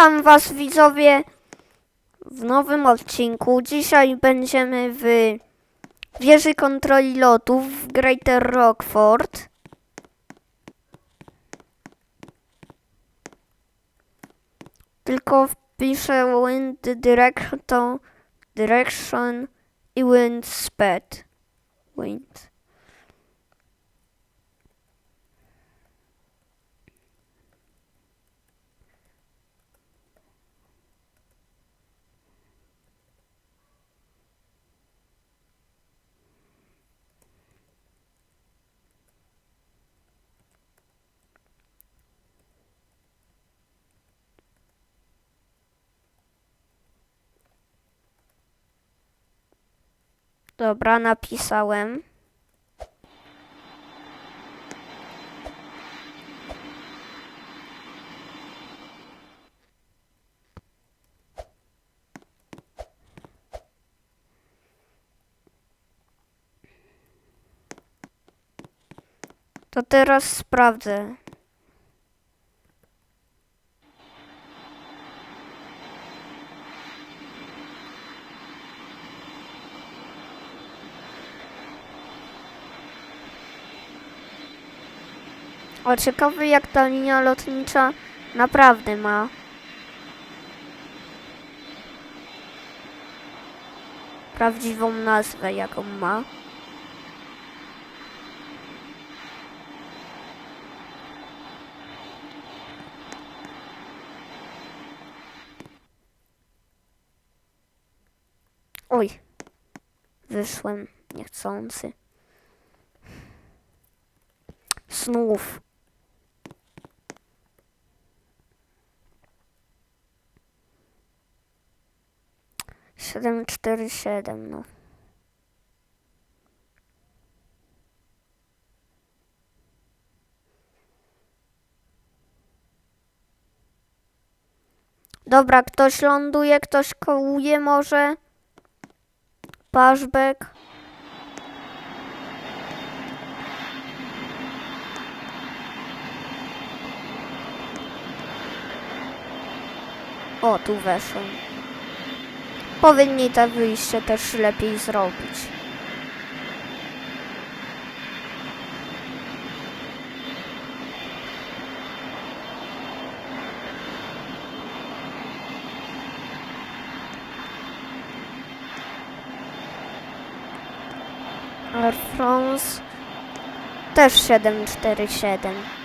Witam Was widzowie w nowym odcinku. Dzisiaj będziemy w wieży kontroli lotów w Greater Rockford. Tylko wpiszę wind direction, direction i wind speed. Wind. Dobra, napisałem. To teraz sprawdzę. O, ciekawy jak ta linia lotnicza naprawdę ma. Prawdziwą nazwę, jaką ma. Oj, wyszłem niechcący. Snów. Siedem, cztery, siedem, no. Dobra, ktoś ląduje, ktoś kołuje może. Pushback. O, tu weszłem. Powinni to wyjście też lepiej zrobić. Air France też 747.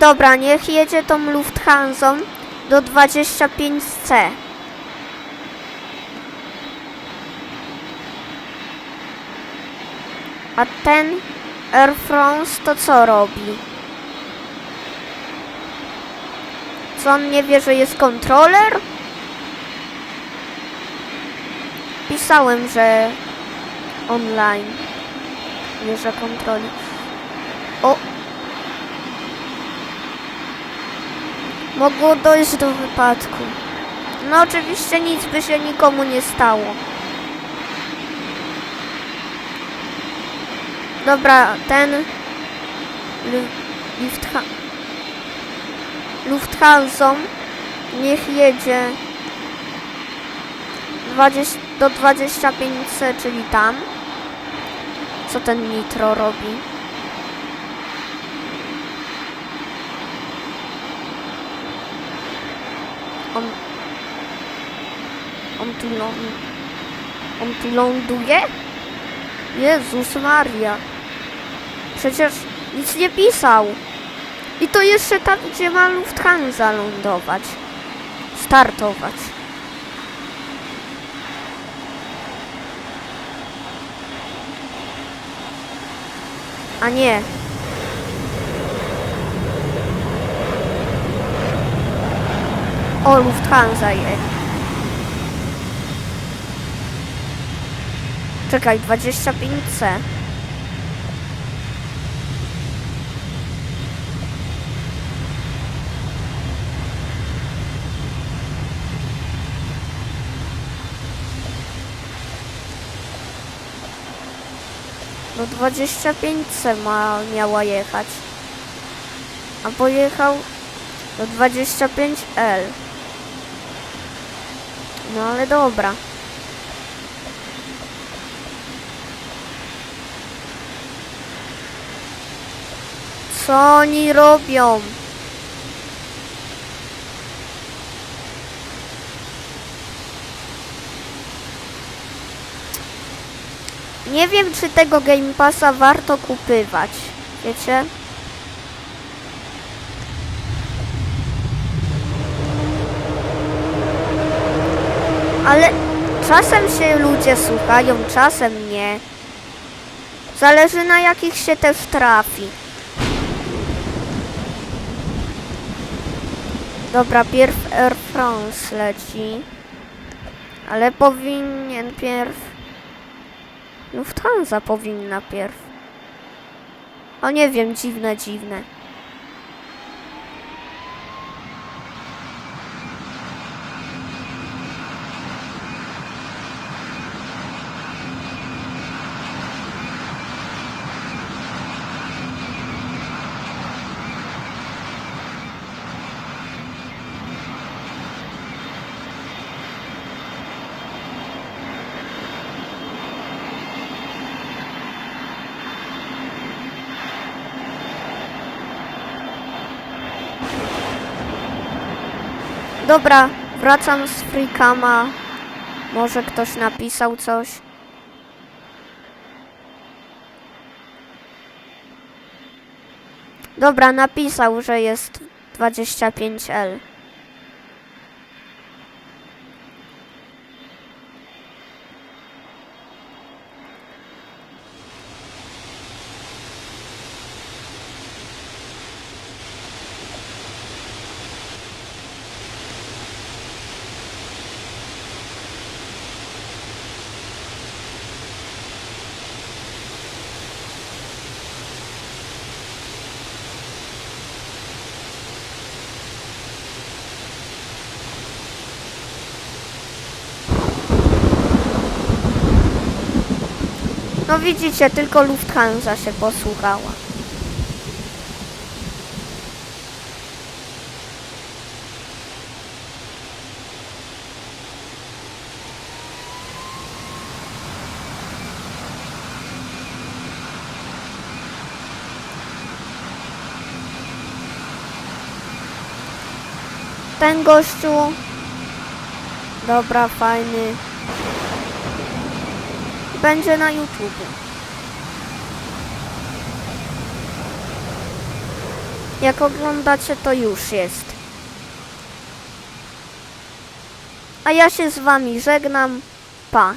Dobra, niech jedzie tą Lufthansą do 25C. A ten Air France to co robi? Co on nie wie, że jest kontroler? Pisałem, że online bierze kontroli. O, Mogło dojść do wypadku. No oczywiście nic by się nikomu nie stało. Dobra, ten Lu- Luftha Lufthansa niech jedzie 20, do 25C, czyli tam. Co ten Nitro robi? On... On tu ląd... On tu ląduje? Jezus Maria. Przecież nic nie pisał. I to jeszcze tam, gdzie ma Lufthansa lądować. Startować. A nie. O, Lufthansa je. Czekaj, 25C. No 25C ma, miała jechać. A pojechał do 25L. No ale dobra. Co oni robią? Nie wiem, czy tego Game Passa warto kupywać. Wiecie? Ale czasem się ludzie słuchają, czasem nie. Zależy na jakich się też trafi. Dobra, pierw Air France leci. Ale powinien pierw... Lufthansa powinna pierw. O nie wiem, dziwne, dziwne. Dobra, wracam z Freekama. Może ktoś napisał coś. Dobra, napisał, że jest 25L. No widzicie, tylko Lufthansa się posłuchała. Ten gościu. Dobra, fajny. Będzie na YouTube. Jak oglądacie, to już jest. A ja się z wami żegnam. Pa.